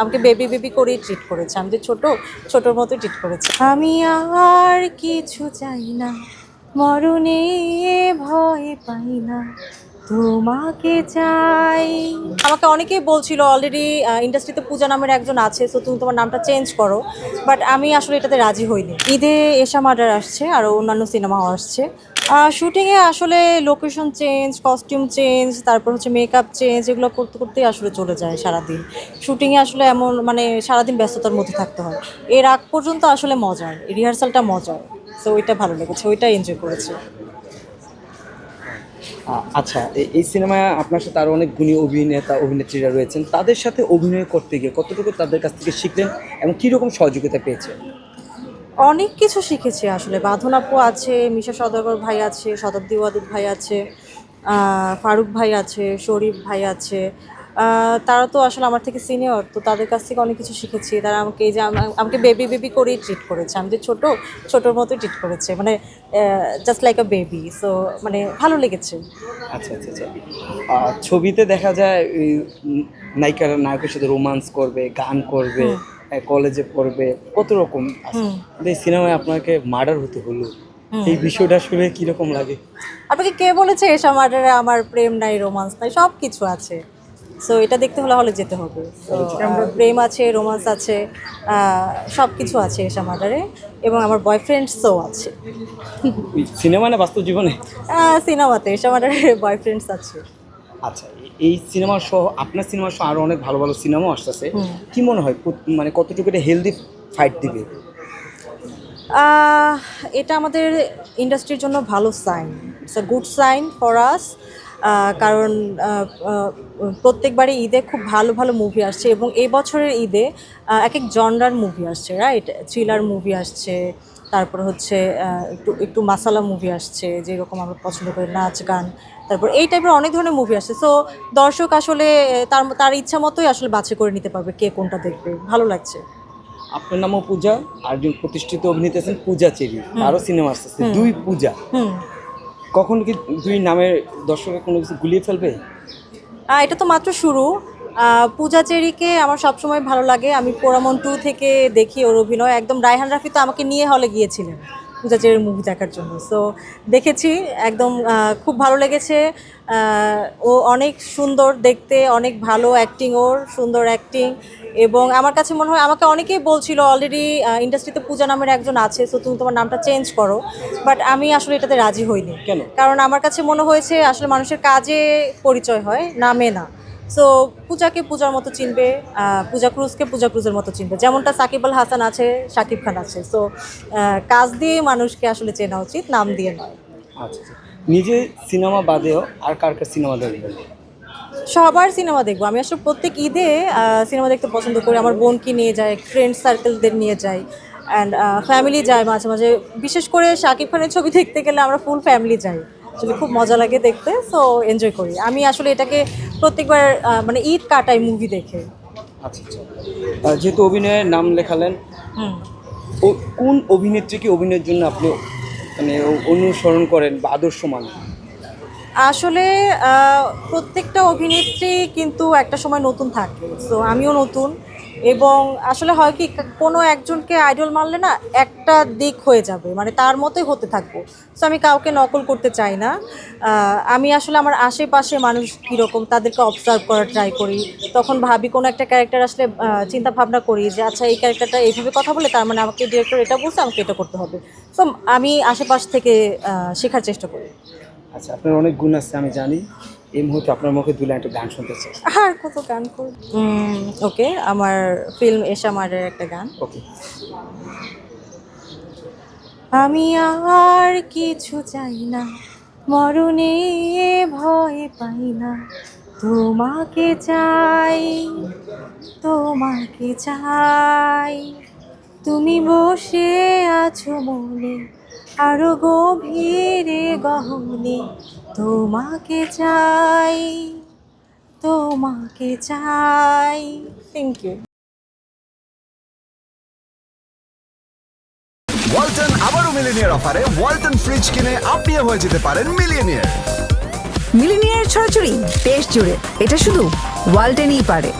আমাকে baby baby করেই treat করেছে। আমি যে ছোট, ছোটোর মতো ট্রিট করেছে। আমি আর কিছু চাই না। মরণে ভয় পাই না। তোমাকে চাই। আমাকে অনেকেই বলছিল অলরেডি ইন্ডাস্ট্রিতে পূজা নামের একজন আছে তো তুমি তোমার নামটা চেঞ্জ করো। বাট আমি আসলে এটাতে রাজি হইনি। ঈদে এশা মার্ডার আসছে, আর অন্যান্য সিনেমাও আসছে। শুটিংয়ে আসলে লোকেশন চেঞ্জ কস্টিউম চেঞ্জ তারপর হচ্ছে মেকআপ চেঞ্জ এগুলো করতে করতেই আসলে চলে যায় সারাদিন। শুটিংয়ে আসলে এমন মানে সারাদিন ব্যস্ততার মধ্যে থাকতে হয়। এর আগ পর্যন্ত আসলে মজার রিহার্সালটা মজার। তো ওইটা ভালো লেগেছে, ওইটা এনজয় করেছে। আচ্ছা এই সিনেমায় আপনার সাথে আরও অনেক গুণী অভিনেতা, অভিনেত্রীরা রয়েছেন। তাদের সাথে অভিনয় করতে গিয়ে কতটুকু তাদের কাছ থেকে শিখলেন এবং কীরকম সহযোগিতা পেয়েছেন? অনেক কিছু শিখেছি আসলে। বাঁধন আপু আছে মিশা সদাগর ভাই আছে শতাব্দী ওয়াদুদ ভাই আছে ফারুক ভাই আছে শরীফ ভাই আছে। তারা তো আসলে আমার থেকে সিনিয়র তো তাদের কাছ থেকে অনেক কিছু শিখেছি। তারা আমাকে এই যে আমাকে বেবি বেবি করেই ট্রিট করেছে। আমি যে ছোটো ছোটোর মতোই ট্রিট করেছে। মানে just like a baby so মানে ভালো লেগেছে। আচ্ছা আচ্ছা আচ্ছা। ছবিতে দেখা যায় নায়িকারা নায়কের সাথে রোমান্স করবে গান করবে। কলেজে পড়বে কত রকম। এই সিনেমায় আপনাকে মার্ডার হতে হলো। এই বিষয়টা শুনে কীরকম লাগে? আপনাকে কে বলেছে এসা মার্ডারে আমার প্রেম নাই রোমান্স নাই সব কিছু আছে। সো এটা দেখতে হলে হলে যেতে হবে। প্রেম আছে রোমান্স আছে সব কিছু আছে এসা মার্ডারে এবং আমার বয়ফ্রেন্ডসও আছে। সিনেমা না বাস্তব জীবনে? সিনেমাতে এসা মার্ডারে বয়ফ্রেন্ডস আছে। আচ্ছা এই সিনেমা সহ আপনার সিনেমা সহ আরও অনেক ভালো ভালো সিনেমাও আসতেছে। কি মনে হয় মানে কতটুকু এটা হেলদি ফাইট দিবে? এটা আমাদের ইন্ডাস্ট্রির জন্য ভালো sign it's a good sign for us কারণ প্রত্যেকবারই ঈদে খুব ভালো ভালো মুভি আসছে এবং এই বছরের ঈদে এক এক জনরার মুভি আসছে রাইট থ্রিলার মুভি আসছে তারপর হচ্ছে একটু একটু মাসালা মুভি আসছে যেরকম আমরা পছন্দ করি নাচ গান। তারপর এই টাইপের অনেক ধরনের মুভি আসছে। সো দর্শক আসলে তার তার ইচ্ছা মতোই আসলে বাছাই করে নিতে পারবে কে কোনটা দেখবে। ভালো লাগছে। আপনার নামও পূজা আর একজন প্রতিষ্ঠিত অভিনেতা আছেন পূজা চেরি। আরও সিনেমা আসতেছে দুই পূজা। কখন কি দুই নামের দর্শকের কোনো কিছু গুলিয়ে ফেলবে? এটা তো মাত্র শুরু। পূজা চেরিকে আমার সবসময় ভালো লাগে। আমি পোড়ামন টু থেকে দেখি ওর অভিনয়। একদম রায়হান রাফি তো আমাকে নিয়ে হলে গিয়েছিলেন পূজা চেরির মুভি দেখার জন্য। সো দেখেছি একদম খুব ভালো লেগেছে। ও অনেক সুন্দর দেখতে অনেক ভালো অ্যাক্টিং ওর সুন্দর অ্যাক্টিং এবং আমার কাছে মনে হয় আমাকে অনেকেই বলছিল অলরেডি ইন্ডাস্ট্রিতে পূজা নামের একজন আছে সো তুমি তোমার নামটা চেঞ্জ করো। বাট আমি আসলে এটাতে রাজি হইনি। কেন? কারণ আমার কাছে মনে হয়েছে আসলে মানুষের কাজে পরিচয় হয় নামে না। সো পূজাকে পূজার মতো চিনবে পূজা ক্রুজকে পূজা ক্রুজের মতো চিনবে। যেমনটা সাকিব আল হাসান আছে শাকিব খান আছে। সো কাজ দিয়ে মানুষকে আসলে চেনা উচিত নাম দিয়ে নয়। আচ্ছা আচ্ছা। নিজে সিনেমা বাদেও আর কার কার সিনেমা দেখবেন? সবার সিনেমা দেখব। আমি আসলে প্রত্যেক ঈদে সিনেমা দেখতে পছন্দ করি। আমার বোনকে নিয়ে যাই ফ্রেন্ড সার্কেলদের নিয়ে যাই। অ্যান্ড ফ্যামিলি যায় মাঝে মাঝে। বিশেষ করে শাকিব খানের ছবি দেখতে গেলে আমরা ফুল ফ্যামিলি যাই। আসলে খুব মজা লাগে দেখতে সো এনজয় করি। আমি আসলে এটাকে প্রত্যেকবার মানে ঈদ কাটাই মুভি দেখে। আচ্ছা আচ্ছা। যেহেতু অভিনয়ের নাম লেখালেন কোন অভিনেত্রীকে অভিনয়ের জন্য আপনি মানে অনুসরণ করেন বা আদর্শ মানেন আসলে প্রত্যেকটা অভিনেত্রী কিন্তু একটা সময় নতুন থাকে। সো আমিও নতুন। এবং আসলে হয় কি, কোনো একজনকে আইডল মারলে না একটা দিক হয়ে যাবে মানে তার মতোই হতে থাকব। সো আমি কাউকে নকল করতে চাই না। আমি আসলে আমার আশেপাশে মানুষ কীরকম, তাদেরকে অবজার্ভ করার ট্রাই করি। তখন ভাবি কোনো একটা ক্যারেক্টার আসলে চিন্তা ভাবনা করি যে আচ্ছা এই ক্যারেক্টারটা এইভাবে কথা বলে, তার মানে আমাকে ডিরেক্টর এটা বলছে, আমাকে এটা করতে হবে। সো আমি আশেপাশ থেকে শেখার চেষ্টা করি। আচ্ছা আপনার অনেক গুণ আছে, আমি জানি। এই মুহূর্তে আপনার মুখে দুই লাইন একটা গান শুনতে চাই। আর কত গান করব? ওকে আমার ফিল্ম এশা একটা গান। ওকে। আমি আর কিছু চাই না মরণে ভয় পাই না। তোমাকে চাই তোমাকে চাই। তুমি বসে আছো মনে আরও গভীরে গহনে। তোমাকে চাই তোমাকে চাই। থ্যাংক ইউ ওয়ালটন আবারও মিলিনিয়ার অফারে ওয়ালটন ফ্রিজ কিনে আপনিও হয়ে যেতে পারেন মিলিনিয়ার। মিলিনিয়ার ছড়াছড়ি দেশ জুড়ে। এটা শুধু ওয়ালটেনই পারে।